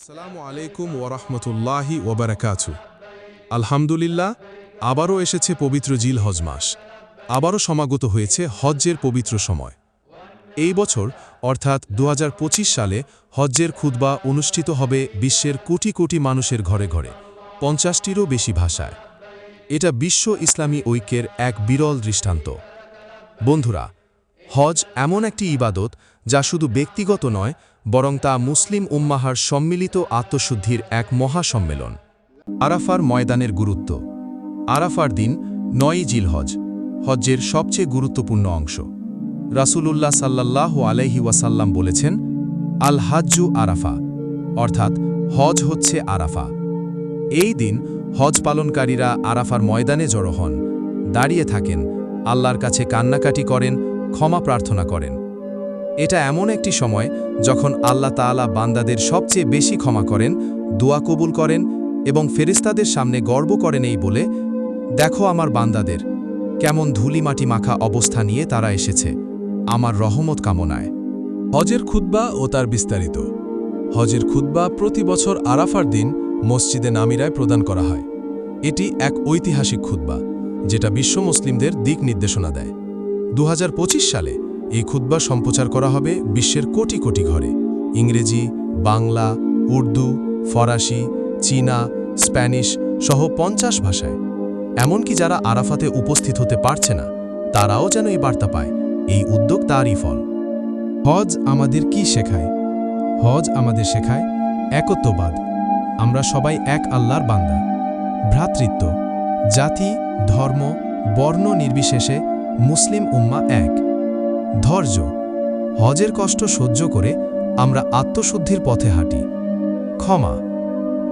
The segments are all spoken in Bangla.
আসসালামু আলাইকুম ওরহমতুল্লাহি ওবরাকাতু আলহামদুলিল্লাহ, আবারও এসেছে পবিত্র জিল হজ মাস। আবারও সমাগত হয়েছে হজ্জের পবিত্র সময়। এই বছর, অর্থাৎ দু সালে, হজ্জের খুতবা অনুষ্ঠিত হবে বিশ্বের কোটি কোটি মানুষের ঘরে ঘরে, পঞ্চাশটিরও বেশি ভাষায়। এটা বিশ্ব ইসলামী ঐক্যের এক বিরল দৃষ্টান্ত। বন্ধুরা, হজ এমন একটি ইবাদত যা শুধু ব্যক্তিগত নয় বরং তা মুসলিম উম্মাহার সম্মিলিত আত্মশুদ্ধির এক মহাসম্মেলন। আরাফার ময়দানের গুরুত্ব। আরাফার দিন নয়ই জিলহজ, হজ্জের সবচেয়ে গুরুত্বপূর্ণ অংশ। রাসূলুল্লাহ সাল্লাল্লাহু আলাইহি ওয়াসাল্লাম বলেছেন আল হাজ্জু আরাফা, অর্থাৎ হজ হচ্ছে আরাফা। এই দিন হজ পালনকারীরা আরাফার ময়দানে জড়ো হন, দাঁড়িয়ে থাকেন, আল্লাহর কাছে কান্নাকাটি করেন, ক্ষমা প্রার্থনা করেন। এটা এমন একটি সময় যখন আল্লাহ তাআলা বান্দাদের সবচেয়ে বেশি ক্ষমা করেন, দোয়া কবুল করেন এবং ফেরিস্তাদের সামনে গর্ব করেন এই বলে, দেখো আমার বান্দাদের, কেমন ধুলিমাটি মাখা অবস্থা নিয়ে তারা এসেছে, আমার রহমত কামনায়। হজের খুতবা ও তার বিস্তারিত। হজের খুতবা প্রতি বছর আরাফার দিন মসজিদে নামিরায় প্রদান করা হয়। এটি এক ঐতিহাসিক খুতবা, যেটা বিশ্ব মুসলিমদের দিক নির্দেশনা দেয়। দু হাজার পঁচিশ সালে এই খুতবা সম্প্রচার করা হবে বিশ্বের কোটি কোটি ঘরে। ইংরেজি, বাংলা, উর্দু, ফরাসি, চীনা, স্প্যানিশ সহ পঞ্চাশ ভাষায়। এমনকি যারা আরাফাতে উপস্থিত হতে পারছে না, তারাও যেন এই বার্তা পায়, এই উদ্যোগ তারই ফল। হজ আমাদের কি শেখায়? হজ আমাদের শেখায় একত্ববাদ। আমরা সবাই এক আল্লাহর বান্দা। ভ্রাতৃত্ব। জাতি, ধর্ম, বর্ণ নির্বিশেষে মুসলিম উম্মা এক। ধৈর্য। হজের কষ্ট সহ্য করে আমরা আত্মশুদ্ধির পথে হাঁটি। ক্ষমা।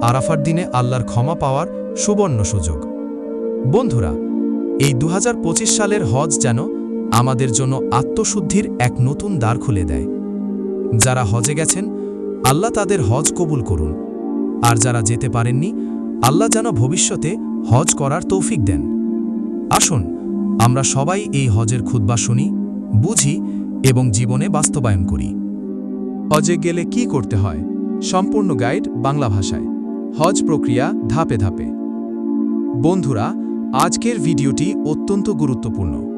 আরাফার দিনে আল্লাহর ক্ষমা পাওয়ার সুবর্ণ সুযোগ। বন্ধুরা, এই দু হাজার পঁচিশ সালের হজ যেন আমাদের জন্য আত্মশুদ্ধির এক নতুন দ্বার খুলে দেয়। যারা হজে গেছেন, আল্লাহ তাদের হজ কবুল করুন। আর যারা যেতে পারেননি, আল্লাহ যেন ভবিষ্যতে হজ করার তৌফিক দেন। আসুন, আমরা সবাই এই হজের খুদ্া শুনি। বুঝি এবং জীবনে বাস্তবায়ন করি। হজে গেলে কি করতে হয়? সম্পূর্ণ গাইড বাংলা ভাষায়। হজ প্রক্রিয়া ধাপে ধাপে। বন্ধুরা, আজকের ভিডিওটি অত্যন্ত গুরুত্বপূর্ণ।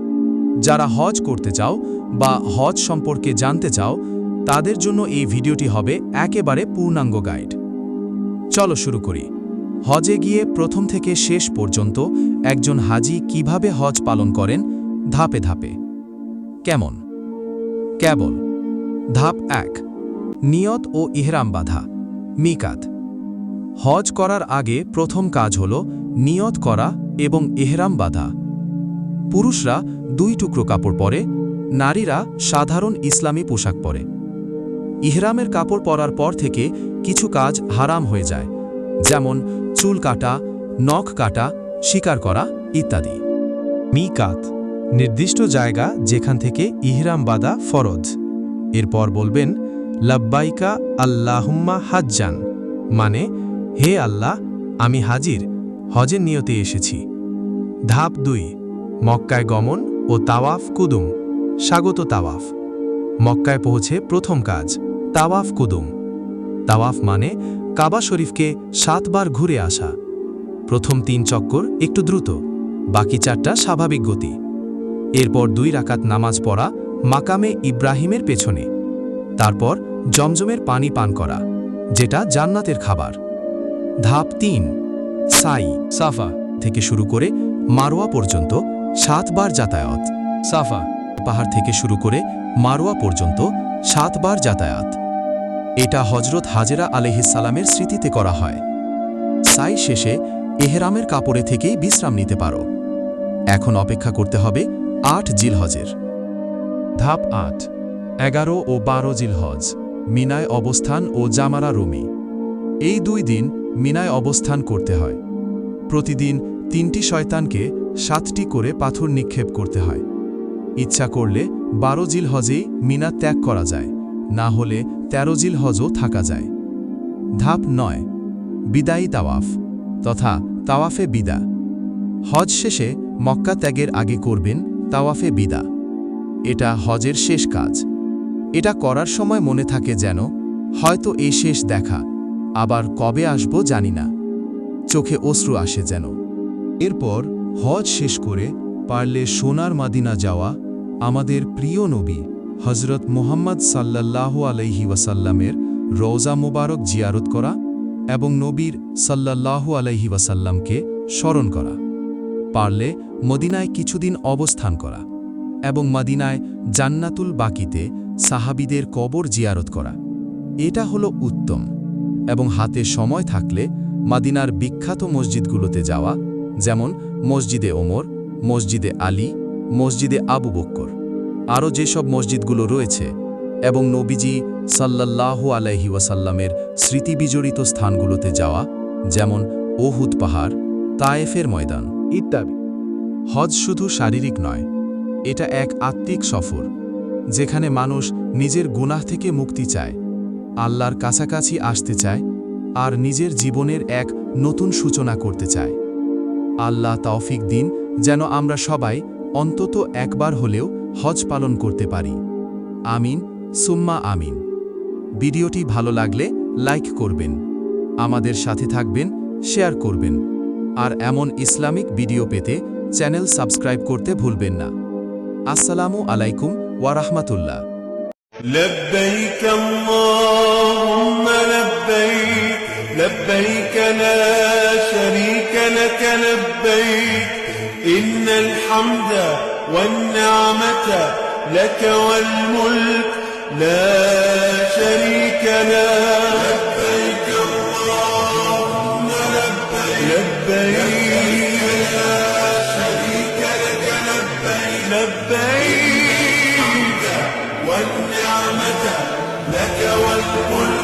যারা হজ করতে চাও বা হজ সম্পর্কে জানতে চাও, তাদের জন্য এই ভিডিওটি হবে একেবারে পূর্ণাঙ্গ গাইড। চলো শুরু করি। হজে গিয়ে প্রথম থেকে শেষ পর্যন্ত একজন হাজি কীভাবে হজ পালন করেন? ধাপে ধাপে। কেমন? কেবল। ধাপ এক। নিয়ত ও ইহরাম বাধা। মিকাত। হজ করার আগে প্রথম কাজ হল নিয়ত করা এবং এহরাম বাঁধা। পুরুষরা দুই টুকরো কাপড় পরে, নারীরা সাধারণ ইসলামী পোশাক পরে। ইহরামের কাপড় পরার পর থেকে কিছু কাজ হারাম হয়ে যায়, যেমন চুল কাটা, নখ কাটা, শিকার করা ইত্যাদি। মিকাত। নির্দিষ্ট জায়গা যেখান থেকে ইহরাম বাদা ফরজ। এরপর বলবেন, লাব্বাইকা আল্লাহুম্মা হাজ্জান। মানে হে আল্লাহ, আমি হাজির, হজের নিয়তে এসেছি। ধাপ দুই, মক্কায় গমন ও তাওয়াফ কুদুম, স্বাগত তাওয়াফ। মক্কায় পৌঁছে প্রথম কাজ, তাওয়াফ কুদুম। তাওয়াফ মানে কাবা শরীফকে সাতবার ঘুরে আসা। প্রথম তিন চক্কর একটু দ্রুত, বাকি চারটা স্বাভাবিক গতি। এরপর দুই রাকাত নামাজ পড়া মাকামে ইব্রাহিমের পেছনে। তারপর জমজমের পানি পান করা, যেটা জান্নাতের খাবার। ধাপ তিন, সাই, সাফা থেকে শুরু করে মারোয়া পর্যন্ত সাতবার যাতায়াত। সাফা পাহাড় থেকে শুরু করে মারোয়া পর্যন্ত সাতবার যাতায়াত। এটা হজরত হাজেরা আলহিসালামের স্মৃতিতে করা হয়। সাই শেষে এহরামের কাপড়ে থেকেই বিশ্রাম নিতে পারো। এখন অপেক্ষা করতে হবে আট জিলহজের। ধাপ আট, এগারো ও বারো জিলহজ, মিনায় অবস্থান ও জামারা রুমি। এই দুই দিন মিনায় অবস্থান করতে হয়। প্রতিদিন তিনটি শয়তানকে সাতটি করে পাথর নিক্ষেপ করতে হয়। ইচ্ছা করলে বারো জিল হজেই মিনা ত্যাগ করা যায়, না হলে তেরো জিল হজও থাকা যায়। ধাপ নয়, বিদায়ী তাওয়াফ তথা তাওয়াফে বিদা। হজ শেষে মক্কা ত্যাগের আগে করবেন তাওয়াফে বিদা। এটা হজের শেষ কাজ। এটা করার সময় মনে থাকে যেন, হয়তো এই শেষ দেখা, আবার কবে আসব জানি না। চোখে অশ্রু আসে যেন। এরপর হজ শেষ করে পারলে সোনার মাদিনা যাওয়া আমাদের প্রিয় নবী হজরত মোহাম্মদ সাল্লাল্লাহু আলাইহি ওয়াসাল্লামের রওজা মোবারক জিয়ারত করা এবং নবীর সাল্লাল্লাহু আলাইহি ওয়াসাল্লামকে স্মরণ করা। পারলে মদিনায় কিছুদিন অবস্থান করা এবং মদিনায় জান্নাতুল বাকিতে সাহাবিদের কবর জিয়ারত করা। এটা হলো উত্তম এবং হাতে সময় থাকলে মাদিনার বিখ্যাত মসজিদগুলোতে যাওয়া, যেমন মসজিদে ওমর, মসজিদে আলী, মসজিদে আবু বক্কর। আরও যেসব মসজিদগুলো রয়েছে এবং নবীজি সাল্লাল্লাহু আলাইহি ওয়াসাল্লামের স্মৃতিবিজড়িত স্থানগুলোতে যাওয়া, যেমন ওহুদ পাহাড়, তায়েফের ময়দান ইত্যাদি। হজ শুধু শারীরিক নয়, এটা এক আত্মিক সফর, যেখানে মানুষ নিজের গুনাহ থেকে মুক্তি চায়, আল্লাহর কাছাকাছি আসতে চায়, আর নিজের জীবনের এক নতুন সূচনা করতে চায়। আল্লাহ তৌফিক দিন যেন আমরা সবাই অন্তত একবার হলেও হজ পালন করতে পারি। আমিন, সুম্মা আমিন। ভিডিওটি ভালো লাগলে লাইক করবেন, আমাদের সাথে থাকবেন, শেয়ার করবেন। আর এমন ইসলামিক ভিডিও পেতে চ্যানেল সাবস্ক্রাইব করতে ভুলবেন না আসসালামু আলাইকুম ওয়ারাহমাতুল্লাহ لبيك اللهم لبيك لبيك لا شريك لك لبيك إن الحمد والنعمة لك والملك لا شريك لك لبيك شريك لك لبيك. والنعمة لك والملك